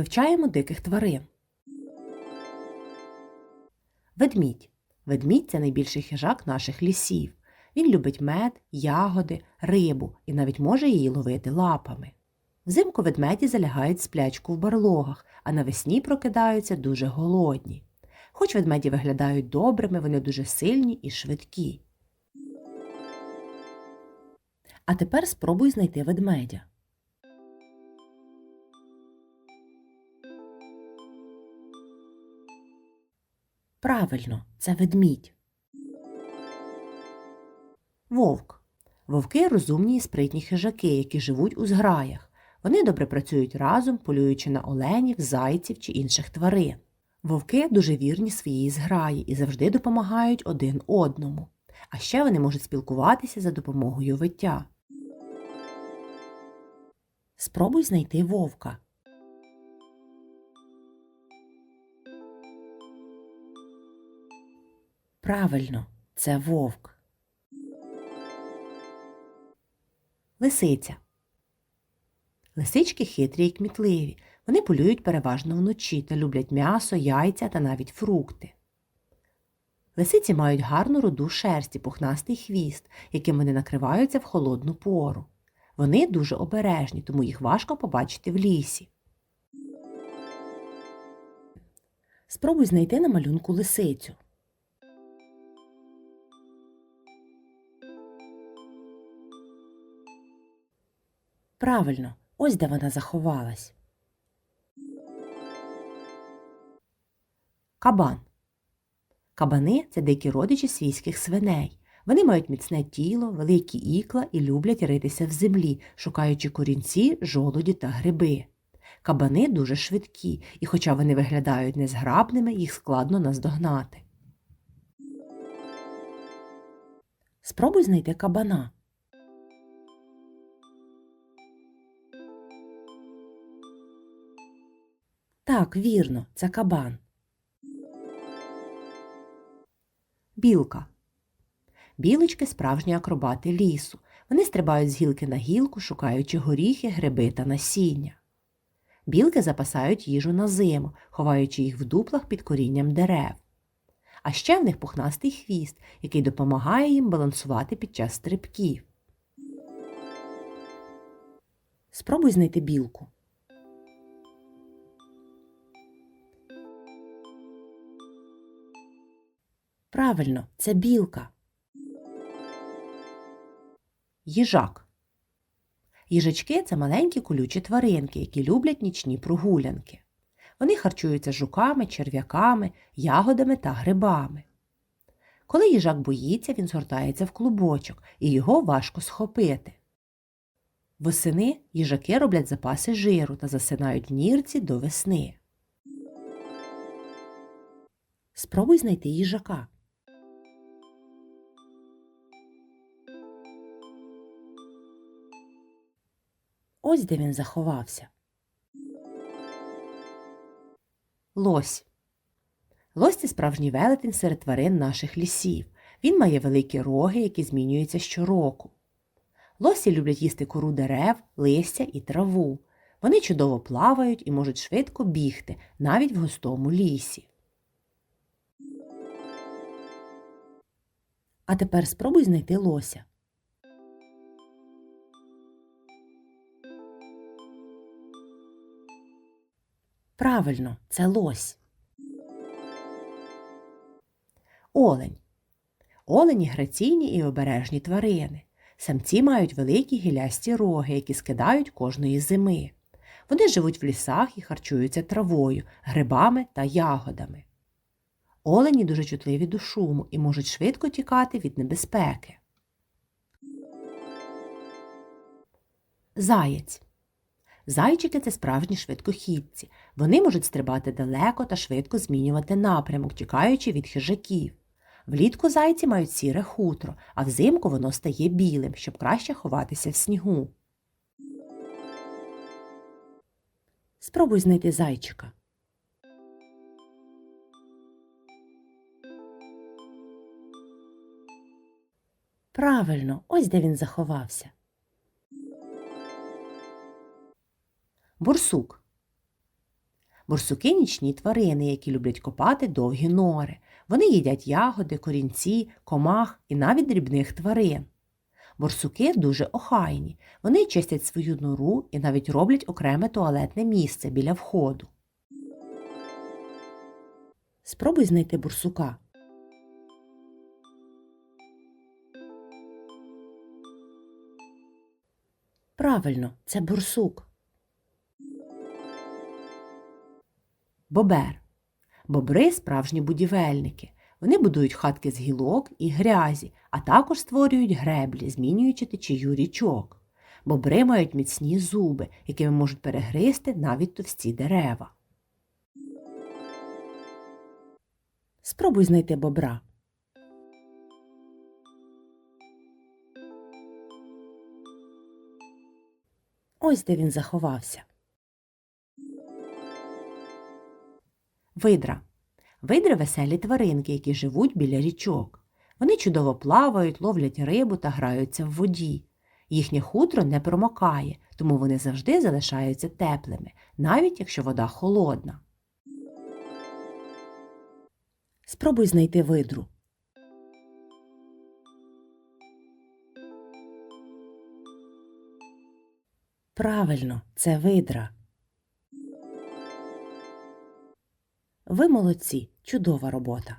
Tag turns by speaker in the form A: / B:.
A: Вивчаємо диких тварин. Ведмідь. Ведмідь це найбільший хижак наших лісів. Він любить мед, ягоди, рибу і навіть може її ловити лапами. Взимку ведмеді залягають сплячку в барлогах, а навесні прокидаються дуже голодні. Хоч ведмеді виглядають добрими, вони дуже сильні і швидкі. А тепер спробуй знайти ведмедя. Правильно, це ведмідь. Вовк. Вовки розумні і спритні хижаки, які живуть у зграях. Вони добре працюють разом, полюючи на оленів, зайців чи інших тварин. Вовки дуже вірні своїй зграї і завжди допомагають один одному. А ще вони можуть спілкуватися за допомогою виття. Спробуй знайти вовка. Правильно, це вовк. Лисиця. Лисички хитрі і кмітливі. Вони полюють переважно вночі та люблять м'ясо, яйця та навіть фрукти. Лисиці мають гарну руду шерсті, пухнастий хвіст, яким вони накриваються в холодну пору. Вони дуже обережні, тому їх важко побачити в лісі. Спробуй знайти на малюнку лисицю. Правильно, ось де вона заховалась. Кабан. Кабани це дикі родичі свійських свиней. Вони мають міцне тіло, великі ікла і люблять ритися в землі, шукаючи корінці, жолуді та гриби. Кабани дуже швидкі, і хоча вони виглядають незграбними, їх складно наздогнати. Спробуй знайти кабана. Так, вірно, це кабан. Білка. Білочки справжні акробати лісу. Вони стрибають з гілки на гілку, шукаючи горіхи, гриби та насіння. Білки запасають їжу на зиму, ховаючи їх в дуплах під корінням дерев. А ще в них пухнастий хвіст, який допомагає їм балансувати під час стрибків. Спробуй знайти білку. Правильно, це білка. Їжак. Їжачки це маленькі колючі тваринки, які люблять нічні прогулянки. Вони харчуються жуками, черв'яками, ягодами та грибами. Коли їжак боїться, він згортається в клубочок і його важко схопити. Восени їжаки роблять запаси жиру та засинають в нірці до весни. Спробуй знайти їжака. Ось де він заховався. Лось. Лось це справжній велетень серед тварин наших лісів. Він має великі роги, які змінюються щороку. Лосі люблять їсти кору дерев, листя і траву. Вони чудово плавають і можуть швидко бігти навіть в густому лісі. А тепер спробуй знайти лося. Правильно, це лось. Олень. Олені граційні і обережні тварини. Самці мають великі гілясті роги, які скидають кожної зими. Вони живуть в лісах і харчуються травою, грибами та ягодами. Олені дуже чутливі до шуму і можуть швидко тікати від небезпеки. Заєць. Зайчики це справжні швидкохідці. Вони можуть стрибати далеко та швидко змінювати напрямок, тікаючи від хижаків. Влітку зайці мають сіре хутро, а взимку воно стає білим, щоб краще ховатися в снігу. Спробуй знайти зайчика. Правильно, ось де він заховався. Бурсук. Борсуки нічні тварини, які люблять копати довгі нори. Вони їдять ягоди, корінці, комах і навіть дрібних тварин. Борсуки дуже охайні. Вони чистять свою нору і навіть роблять окреме туалетне місце біля входу. Спробуй знайти борсука. Правильно, це борсук. Бобер. Бобри справжні будівельники. Вони будують хатки з гілок і грязі, а також створюють греблі, змінюючи течію річок. Бобри мають міцні зуби, якими можуть перегризти навіть товсті дерева. Спробуй знайти бобра. Ось де він заховався. Видра. Видри веселі тваринки, які живуть біля річок. Вони чудово плавають, ловлять рибу та граються в воді. Їхнє хутро не промокає, тому вони завжди залишаються теплими, навіть якщо вода холодна. Спробуй знайти видру. Правильно, це видра. Ви молодці, чудова робота.